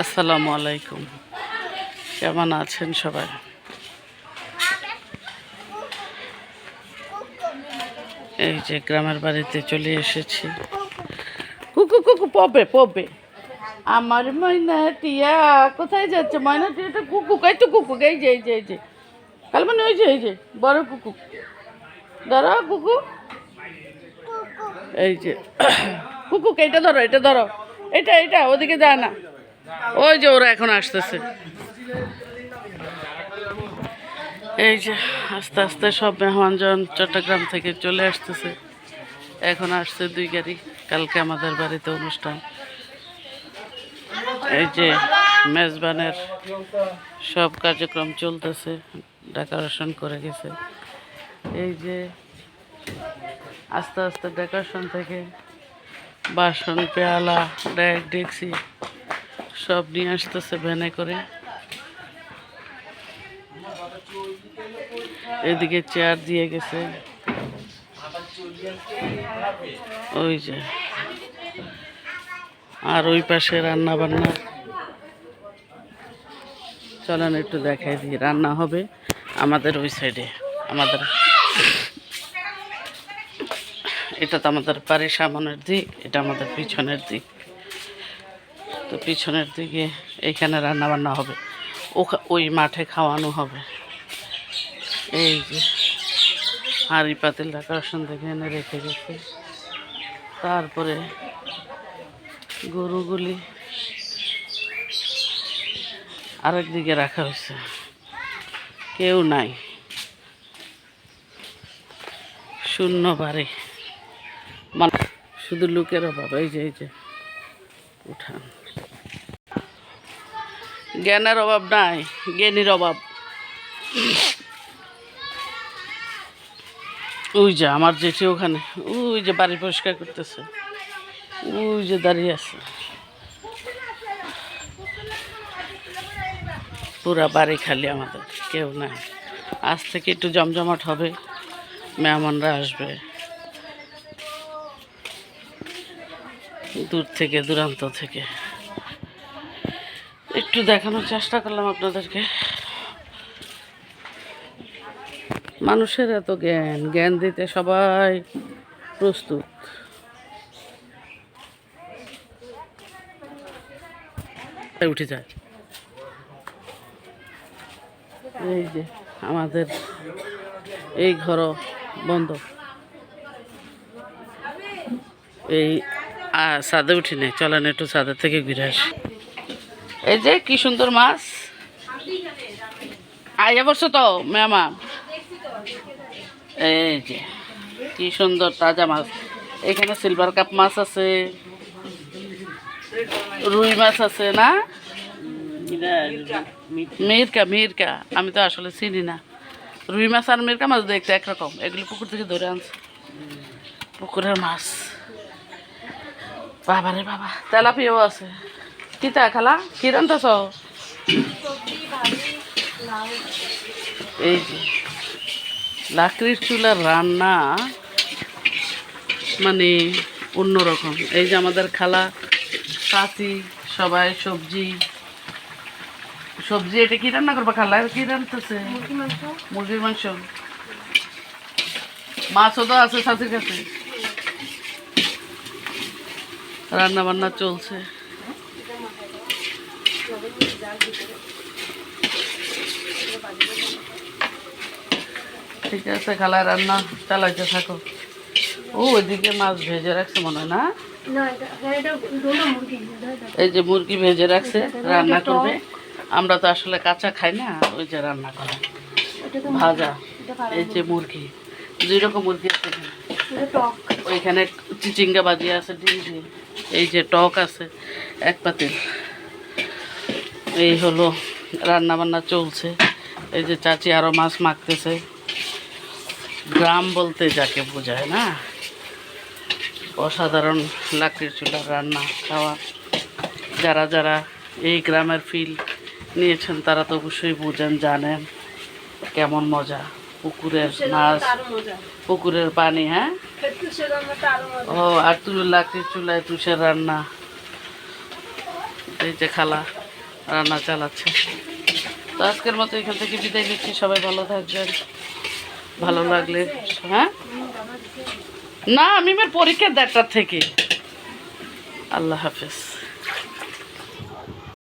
আসসালামু আলাইকুম। কেমন আছেন সবাই? এই যে গ্রামের বাড়িতে চলে এসেছি। কুকু কুকু পবে পবে আমার ময়না টিয়া কোথায় যাচ্ছে ময়না টিয়াটা কুকু এই তো কুকু, এই যে এই যে এই যে। কাল মানে ওই যে, এই যে, বড় কুকু। ধরো, কুকু। এই যে কুকু এটা ধরো এটা ধরো। এটা এটা, ওদিকে যায় না। ওই যে ওরা এখন আসতেছে। এই যে আস্তে আস্তে সব মেহমানজন চট্টগ্রাম থেকে চলে আসতেছে। এখন আসছে দুই গাড়ি, কালকে আমাদের বাড়িতে অনুষ্ঠান। এই যে মেজবানের সব কার্যক্রম চলতেছে ডেকোরেশন করে গেছে। এই যে আস্তে আস্তে ডেকোরেশন থেকে বাসন, পেয়ালা ডেক ডেকসি সব নিয়ে আসতেছে ভ্যানে করে। এদিকে চেয়ার দিয়ে গেছে। ওই যে। আর ওই পাশে রান্না বান্না চলেন একটু দেখাই দিই, রান্না হবে আমাদের ওই সাইডে, আমাদের। এটা তো আমাদের বাড়ির সামনের দিক, এটা আমাদের পিছনের দিক। তো পিছনের দিকে এইখানে রান্না বান্না হবে ওই মাঠে খাওয়ানো হবে। এই যে, হাঁড়ি পাতিল ডেকোরেশন দেখে এনে রেখে গেছে। তারপরে গরুগুলি আরেক দিকে রাখা হয়েছে। কেউ নাই। শূন্য বাড়ি। মানে শুধু লোকের অভাব। এই যে এই যে, উঠান। জ্ঞানের অভাব নাই, জ্ঞানীর অভাব। ওই যে আমার জেঠি ওখানে, ওই যে বাড়ি পরিষ্কার করতেছে, ওই যে দাঁড়িয়ে আছে। পুরা বাড়ি খালি আমাদের, কেউ নাই। আজ থেকে একটু জমজমাট হবে, মেহমানরা আসবে। দূর থেকে, দূরান্ত থেকে। একটু দেখানোর চেষ্টা করলাম আপনাদেরকে। মানুষের এত জ্ঞান জ্ঞান দিতে সবাই প্রস্তুত। উঠে যায়। এই যে আমাদের এই ঘরও বন্ধ। এই ছাদে উঠি নেই, চলেন একটু ছাদের থেকে ঘুরে আসি। এই যে কি সুন্দর মাছ। আইয়া বসো তো, ম্যামা। এই যে, কি সুন্দর তাজা মাছ। এখানে সিলভার কাপ মাছ আছে, রুই মাছ আছে না? মিরকা মিরকা, আমি তো আসলে চিনি না। রুই মাছ আর মিরকা মাছ দেখতে একরকম, এগুলো পুকুর থেকে ধরে আনছে। পুকুরের মাছ। বাবা রে বাবা, তেলাপিয়াও আছে। কিতা খালা? কি রান্তাছ এই যে, লাকড়ির চুলার রান্না মানে অন্যরকম। এই যে আমাদের খালা চাচি, সবাই সবজি সবজি এটা কি রান্না করবা খালা? কি রান্নতেছে মুরগির মাংস। মাছও তো আছে চাচির কাছে। রান্না বান্না চলছে। ঠিক আছে খালায় রান্না চালাইতে থাকো। ও ওইদিকে মাছ ভেজে রাখছে মনে হয় না? এই যে মুরগি ভেজে রাখছে রান্না করবে। আমরা তো আসলে কাঁচা খাই না ওই যে রান্না করে। ভাজা এই যে মুরগি। দুই রকম মুরগি আছে ওইখানে চিচিঙ্গা বাজিয়ে আছে ডিম দিয়ে। এই যে টক আছে এক পাতিল। এই হলো রান্না বান্না চলছে। এই যে চাচি আরও মাছ মাখতেছে। গ্রাম বলতে যাকে বোঝায় না? অসাধারণ লাকড়ির চুলার রান্না খাওয়া। যারা যারা এই গ্রামের ফিল নিয়েছেন তারা তো অবশ্যই বুঝেন জানেন কেমন মজা। পুকুরের মাছ পুকুরের পানি হ্যাঁ? ও আর তুই লাকড়ির চুলায় তুষের রান্না। এই যে খালা রান্না চালাচ্ছে। তো আজকের মতো এখান থেকে বিদায় নিচ্ছি। সবাই ভালো থাকবেন। ভালো লাগলে হ্যাঁ? না মিমের পরীক্ষা দেড়টার থেকে। আল্লাহ হাফেজ।